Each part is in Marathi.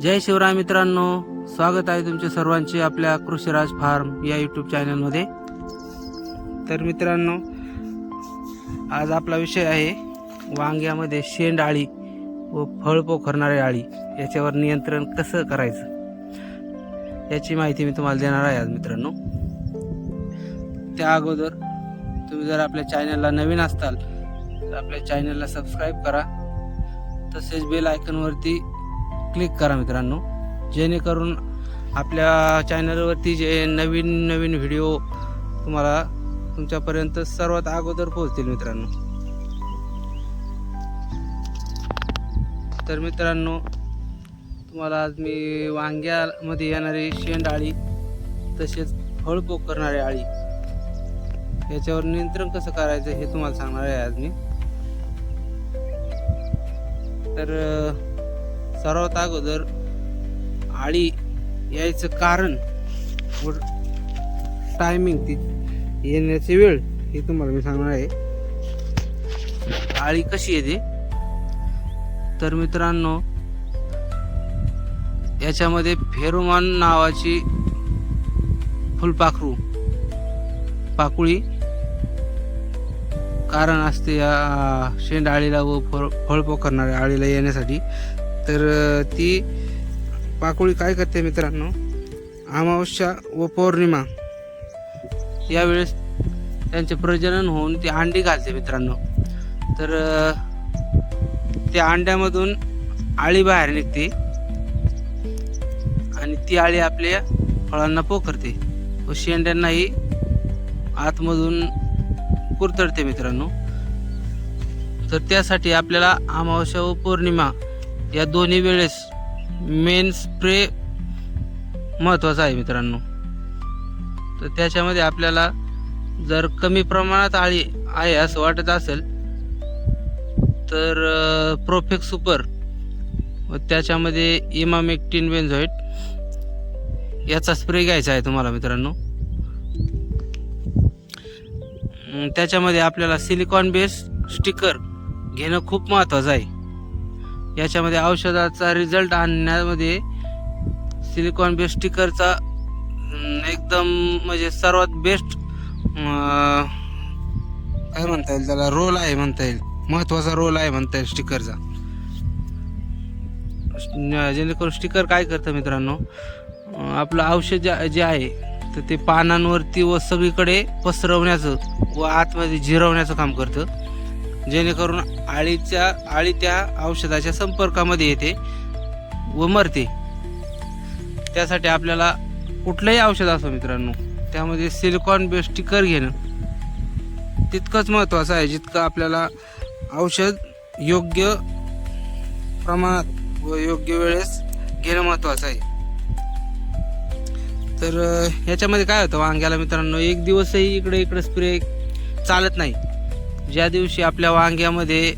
जय शिवराय मित्रांनो स्वागत आहे तुमचे सर्वांचे आपल्या कृषीराज फार्म या यूट्यूब चॅनलमध्ये तर मित्रांनो आज आपला विषय आहे वांग्यामध्ये शेंड आळी व फळ पोखरणारी आळी. याच्यावर नियंत्रण कसं करायचं? याची माहिती मी तुम्हाला देणार आहे आज मित्रांनो. त्या अगोदर तुम्ही जर आपल्या चॅनलला नवीन असताल तर आपल्या चॅनलला सबस्क्राईब करा. तसेच बेल आयकनवरती क्लिक करा मित्रांनो. जेणेकरून आपल्या चॅनलवरती जे नवीन नवीन व्हिडिओ तुम्हाला तुमच्यापर्यंत सर्वात अगोदर पोहोचतील मित्रांनो. तर मित्रांनो तुम्हाला आज मी वांग्यामध्ये येणारी शेंडाळी तसेच फळपोक करणारी आळी याच्यावर नियंत्रण कसं करायचं हे तुम्हाला सांगणार आहे आज मी. तर सर्वात अगोदर आळी यायचं कारण व टायमिंग ती येण्याची वेळ हे तुम्हाला मी सांगणार आहे. आळी कशी येते? तर मित्रांनो याच्यामध्ये फेरोमान नावाची फुलपाखरू पाकुळी कारण असते या शेंड आळीला व फळ फळ करणाऱ्या आळीला येण्यासाठी. तर ती पाकोळी काय करते मित्रांनो? अमावस्या व पौर्णिमा. यावेळेस त्यांचे प्रजनन होऊन ती अंडी घालते मित्रांनो. तर त्या अंड्यामधून आळी बाहेर निघते. आणि ती आळी आपल्या फळांना पोखरते व शेंड्यांनाही आतमधून कुरतडते मित्रांनो. तर त्यासाठी आपल्याला अमावस्या व पौर्णिमा या दोन्ही वेळेस मेन स्प्रे महत्त्वाचा आहे मित्रांनो. तर त्याच्यामध्ये आपल्याला जर कमी प्रमाणात आळी आहे असं वाटत असेल तर प्रोफेक्स सुपर व त्याच्यामध्ये इमामेक्टिन बेन्झोइट याचा स्प्रे घ्यायचा आहे तुम्हाला मित्रांनो. त्याच्यामध्ये आपल्याला सिलिकॉन बेस स्टिकर घेणं खूप महत्त्वाचं आहे. याच्यामध्ये औषधाचा रिझल्ट आणण्यामध्ये सिलिकॉन बेस्ट स्टिकरचा एकदम म्हणजे सर्वात बेस्ट काय म्हणता येईल त्याला? रोल आहे म्हणता येईल. महत्त्वाचा रोल आहे म्हणता येईल स्टिकरचा जेणेकरून स्टिकर काय करतं मित्रांनो? आपलं औषध जे जे आहे तर ते पानांवरती व सगळीकडे पसरवण्याचं व आतमध्ये झिरवण्याचं काम करतं. जेणेकरून आळीच्या आळी त्या औषधाच्या संपर्कामध्ये येते व मरते. त्यासाठी आपल्याला कुठलंही औषध असो मित्रांनो त्यामध्ये सिलिकॉन बेस स्टिकर घेणं तितकंच महत्त्वाचं आहे जितकं आपल्याला औषध योग्य प्रमाणात व योग्य वेळेस घेणं महत्त्वाचं आहे. तर याच्यामध्ये काय होतं वांग्याला मित्रांनो एक दिवसही इकडे इकडे स्प्रे चालत नाही. ज्या दिवशी आपल्या वांग्यामध्ये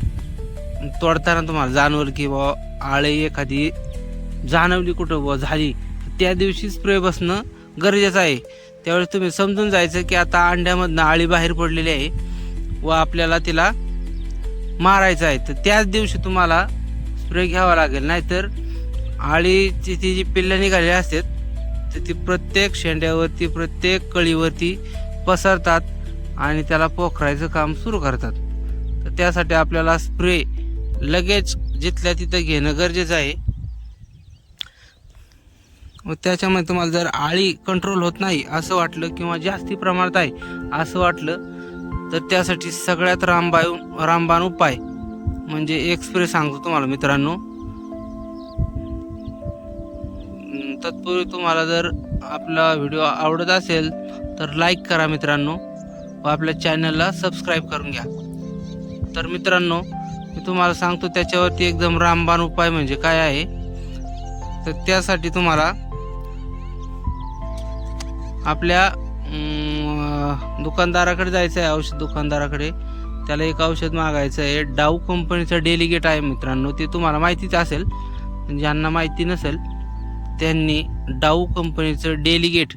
तोडताना तुम्हाला जाणवलं की बुवा आळे एखादी जाणवली कुठं बुवा झाली त्या दिवशी स्प्रे बसणं गरजेचं आहे. त्यावेळेस तुम्ही समजून जायचं की आता अंड्यामधनं आळी बाहेर पडलेली आहे व आपल्याला तिला मारायचं आहे. तर त्याच दिवशी तुम्हाला स्प्रे घ्यावा लागेल. नाहीतर आळीची ती जी पिल्लं निघालेली असतात तर ती प्रत्येक शेंड्यावरती प्रत्येक कळीवरती पसरतात. आणि त्याला पोखरायचं काम सुरू करतात. तर त्यासाठी आपल्याला स्प्रे लगेच जिथल्या तिथं घेणं गरजेचं आहे. व त्याच्यामध्ये तुम्हाला जर आळी कंट्रोल होत नाही असं वाटलं किंवा जास्ती प्रमाणात आहे असं वाटलं तर त्यासाठी सगळ्यात रामबायू रामबाण उपाय म्हणजे एक स्प्रे सांगतो तुम्हाला मित्रांनो. तत्पूर्वी तुम्हाला जर आपला व्हिडिओ आवडत असेल तर लाईक करा मित्रांनो. व आपल्या चॅनलला सबस्क्राईब करून घ्या. तर मित्रांनो मी तुम्हाला सांगतो त्याच्यावरती एकदम रामबाण उपाय म्हणजे काय आहे? तर त्यासाठी तुम्हाला आपल्या दुकानदाराकडे जायचं आहे औषध दुकानदाराकडे. त्याला एक औषध मागायचं आहे. डाऊ कंपनीचं डेलिगेट आहे मित्रांनो. ते तुम्हाला माहितीच असेल. ज्यांना माहिती नसेल त्यांनी डाऊ कंपनीचं डेलिगेट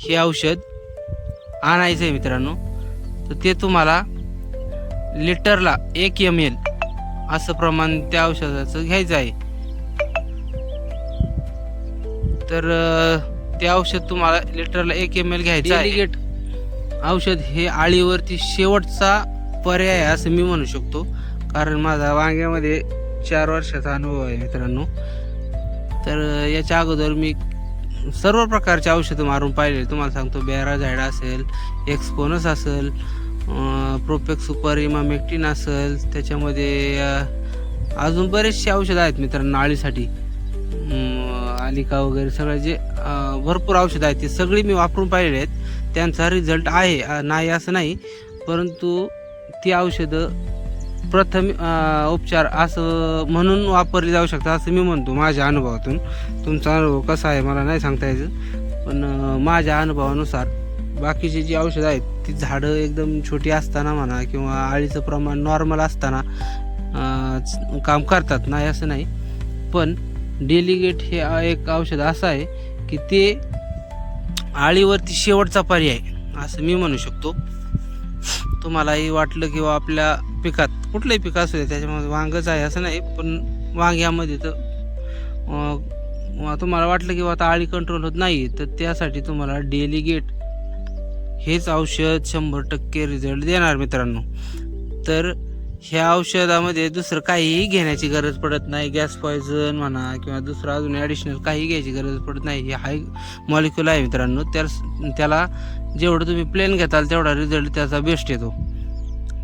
हे औषध आणायचं आहे मित्रांनो. तर ते तुम्हाला लिटरला एक एम एल असं प्रमाण त्या औषधाचं घ्यायचं आहे. तर ते औषध तुम्हाला लिटरला एक एम एल घ्यायचं डेलिगेट औषध हे आळीवरती शेवटचा पर्याय आहे असं मी म्हणू शकतो. कारण माझा वांग्यामध्ये चार वर्षाचा अनुभव आहे मित्रांनो. तर याच्या अगोदर मी सर्व प्रकारचे औषधं मारून पाहिले तुम्हाला सांगतो बेरा झाड असेल एक्सपोनस असेल प्रोपेक्स सुपर इमामेक्टिन असेल त्याच्यामध्ये अजून बरेचसे औषधं आहेत मित्रांनो आळीसाठी आलिका वगैरे सगळे जे भरपूर औषधं आहेत ते सगळी मी वापरून पाहिलेले आहेत. त्यांचा रिझल्ट आहे नाही असं नाही परंतु ती औषधं प्रथम उपचार असं म्हणून वापरले जाऊ शकतात असं मी म्हणतो माझ्या अनुभवातून. तुमचा अनुभव कसा आहे मला नाही सांगता यायचं. पण माझ्या अनुभवानुसार बाकीचे जी औषधं आहेत ती झाडं एकदम छोटी असताना म्हणा किंवा आळीचं प्रमाण नॉर्मल असताना काम करतात नाही असं नाही. पण डेलिगेट हे एक औषध असं आहे की ते आळीवरती शेवटचा पर्याय असं मी म्हणू शकतो. तुम्हालाही वाटलं किंवा आपल्या पिकात कुठलंही पीक असू दे त्याच्यामध्ये वांगच आहे असं नाही पण वांग्यामध्ये तर तुम्हाला वाटलं किंवा आता आळी कंट्रोल होत नाही तर त्यासाठी तुम्हाला डेलिगेट हेच औषध शंभर टक्के रिझल्ट देणार मित्रांनो. तर ह्या औषधामध्ये दुसरं काहीही घेण्याची गरज पडत नाही. गॅस पॉयझन म्हणा किंवा दुसरं अजून ॲडिशनल काही घ्यायची गरज पडत नाही. हे हाय मॉलिक्युल आहे मित्रांनो. त्या त्याला जेवढं तुम्ही प्लेन घेताल तेवढा रिझल्ट त्याचा बेस्ट येतो.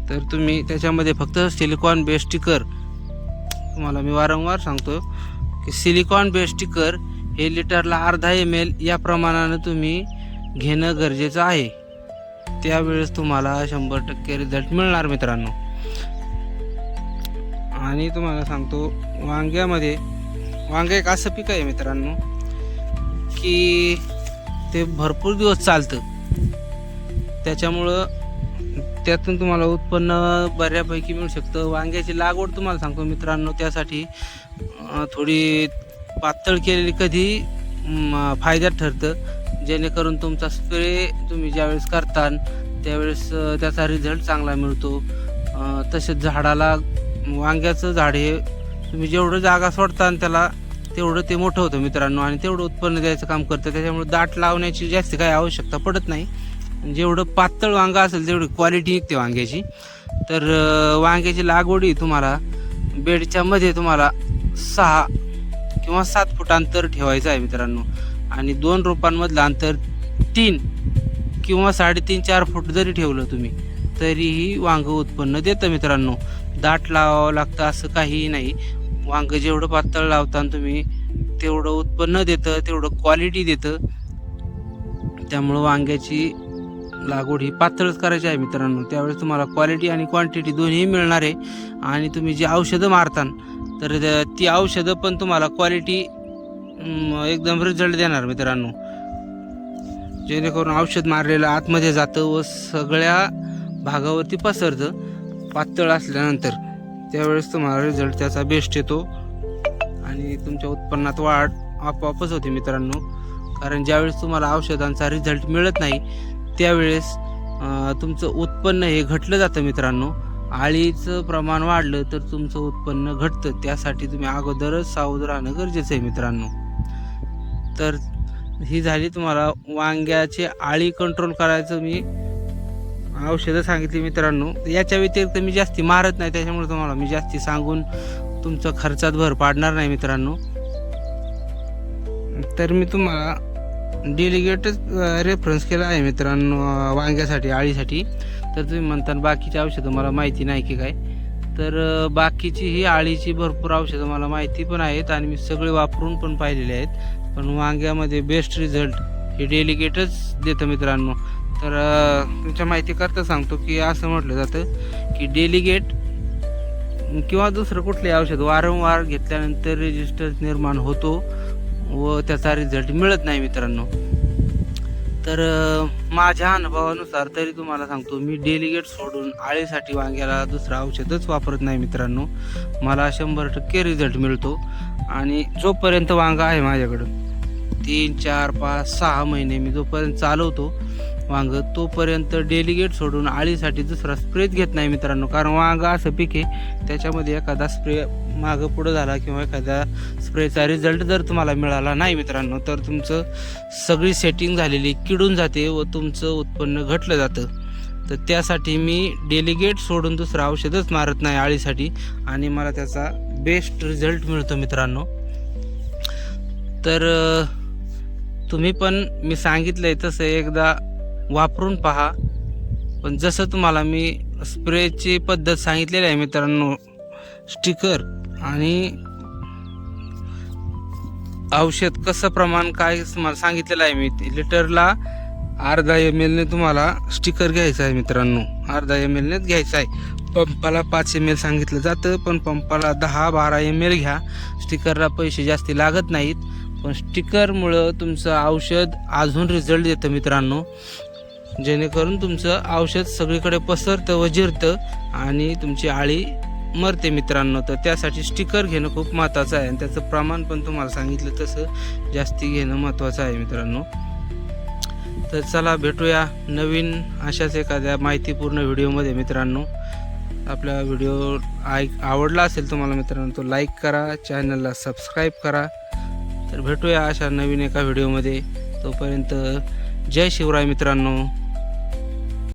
तर तुम्ही त्याच्यामध्ये फक्त सिलिकॉन बेस्ट स्टिकर तुम्हाला मी वारंवार सांगतो की सिलिकॉन बेस्ट स्टिकर हे लिटरला अर्धा एम एल या प्रमाणानं तुम्ही घेणं गरजेचं आहे. त्यावेळेस तुम्हाला शंभर टक्के रिझल्ट मिळणार मित्रांनो. आणि तुम्हाला सांगतो वांग्यामध्ये वांगे एक असं पीक आहे मित्रांनो की ते भरपूर दिवस चालतं. त्याच्यामुळं त्यातून तुम्हाला उत्पन्न बऱ्यापैकी मिळू शकतं. वांग्याची लागवड तुम्हाला सांगतो मित्रांनो त्यासाठी थोडी पातळ केलेली कधी फायद्यात ठरतं. जेणेकरून तुमचा स्प्रे तुम्ही ज्यावेळेस करता त्यावेळेस त्याचा रिझल्ट चांगला मिळतो. तसेच झाडाला वांग्याचं झाड हे तुम्ही जेवढं जागा सोडता आणि त्याला तेवढं ते मोठं होतं मित्रांनो आणि तेवढं उत्पन्न द्यायचं काम करतं. त्याच्यामुळे दाट लावण्याची जास्त काही आवश्यकता पडत नाही. जेवढं पातळ वांगा असेल तेवढी क्वालिटी निघते वांग्याची. तर वांग्याची लागवडी तुम्हाला बेडच्या मध्ये तुम्हाला सहा किंवा सात फूट अंतर ठेवायचं आहे मित्रांनो. आणि दोन रोपांमधलं अंतर तीन किंवा साडेतीन चार फूट जरी ठेवलं तुम्ही तरीही वांगं उत्पन्न देतं मित्रांनो. दाट लावावं लागतं असं काहीही नाही. वांगं जेवढं पातळ लावता तुम्ही तेवढं उत्पन्न देतं तेवढं क्वालिटी देतं. त्यामुळं वांग्याची लागवड ही पातळच करायची आहे मित्रांनो. त्यावेळेस तुम्हाला क्वालिटी आणि क्वांटिटी दोन्ही मिळणार आहे. आणि तुम्ही जी औषधं मारता तर ती औषधं पण तुम्हाला क्वालिटी एकदम रिझल्ट देणार मित्रांनो. जेणेकरून औषध मारलेलं आतमध्ये जातं व सगळ्या भागावरती पसरतं. पातळ असल्यानंतर त्यावेळेस तुम्हाला रिझल्ट त्याचा बेस्ट येतो. आणि तुमच्या उत्पन्नात वाढ आपोआपच होते मित्रांनो. कारण ज्यावेळेस तुम्हाला औषधांचा रिझल्ट मिळत नाही त्यावेळेस तुमचं उत्पन्न हे घटलं जातं मित्रांनो. आळीचं प्रमाण वाढलं तर तुमचं उत्पन्न घटतं. त्यासाठी तुम्ही अगोदरच सावध राहणं गरजेचं आहे मित्रांनो. तर ही झाली तुम्हाला वांग्याचे आळी कंट्रोल करायचं मी. औषधं सांगितली मित्रांनो. याच्या व्यतिरिक्त मी जास्ती मारत नाही त्याच्यामुळे तुम्हाला मी जास्ती सांगून तुमचा खर्चात भर पाडणार नाही मित्रांनो. तर मी तुम्हाला डेलिगेटच रेफरन्स केला आहे मित्रांनो वांग्यासाठी आळीसाठी. तर तुम्ही म्हणता बाकीची औषधं मला माहिती नाही की काय. तर बाकीची ही आळीची भरपूर औषधं मला माहिती पण आहेत आणि मी सगळे वापरून पण पाहिलेले आहेत. पण वांग्यामध्ये बेस्ट रिझल्ट हे डेलिगेटच देतं मित्रांनो. तर तुमच्या माहिती करता सांगतो की असं म्हटलं जातं की डेलिगेट किंवा दुसरं कुठले औषध वारंवार घेतल्यानंतर रेजिस्टन्स निर्माण होतो व त्याचा रिझल्ट मिळत नाही मित्रांनो. तर माझ्या अनुभवानुसार तरी तुम्हाला सांगतो मी डेलिगेट सोडून आळीसाठी वांग्याला दुसरं औषधच वापरत नाही मित्रांनो. मला शंभर टक्के रिझल्ट मिळतो आणि जोपर्यंत वांगा आहे माझ्याकडं तीन चार पाच सहा महिने मी जोपर्यंत चालवतो वांग तोपर्यंत डेलिगेट सोडून आळीसाठी दुसरा स्प्रेच घेत नाही मित्रांनो. कारण वांग असं पीक आहे त्याच्यामध्ये एखादा स्प्रे मागं पुढं झाला किंवा एखाद्या स्प्रेचा रिझल्ट जर तुम्हाला मिळाला नाही मित्रांनो तर तुमचं सगळी सेटिंग झालेली किडून जाते व तुमचं उत्पन्न घटलं जातं. तर त्यासाठी मी डेलिगेट सोडून दुसरं औषधच मारत नाही आळीसाठी आणि मला त्याचा बेस्ट रिझल्ट मिळतो मित्रांनो. तर तुम्ही पण मी सांगितलं आहे तसं एकदा वापरून पहा. पण जसं तुम्हाला मी स्प्रेची पद्धत सांगितलेली आहे मित्रांनो स्टिकर आणि औषध कसं प्रमाण काय तुम्हाला सांगितलेलं आहे मी ते लिटरला अर्धा एम एलने तुम्हाला स्टिकर घ्यायचं आहे मित्रांनो. अर्धा एम एलनेच घ्यायचं आहे. पंपाला पाच एम एल सांगितलं जातं पण पंपाला दहा बारा एम एल घ्या. स्टिकरला पैसे जास्ती लागत नाहीत. पण स्टिकरमुळं तुमचं औषध अजून रिझल्ट देतं मित्रांनो. जेणेकरून तुमचं औषध सगळीकडे पसरतं व जिरतं आणि तुमची आळी मरते मित्रांनो. तर त्यासाठी स्टिकर घेणं खूप महत्त्वाचं आहे आणि त्याचं प्रमाण पण तुम्हाला सांगितलं तसं जास्ती घेणं महत्त्वाचं आहे मित्रांनो. तर चला भेटूया नवीन अशाच एखाद्या माहितीपूर्ण व्हिडिओमध्ये मित्रांनो. आपला व्हिडिओ ऐक आवडला असेल तुम्हाला मित्रांनो तो लाईक करा चॅनलला सबस्क्राईब करा. तर भेटूया अशा नवीन एका व्हिडिओमध्ये. तोपर्यंत जय शिवराय मित्रांनो.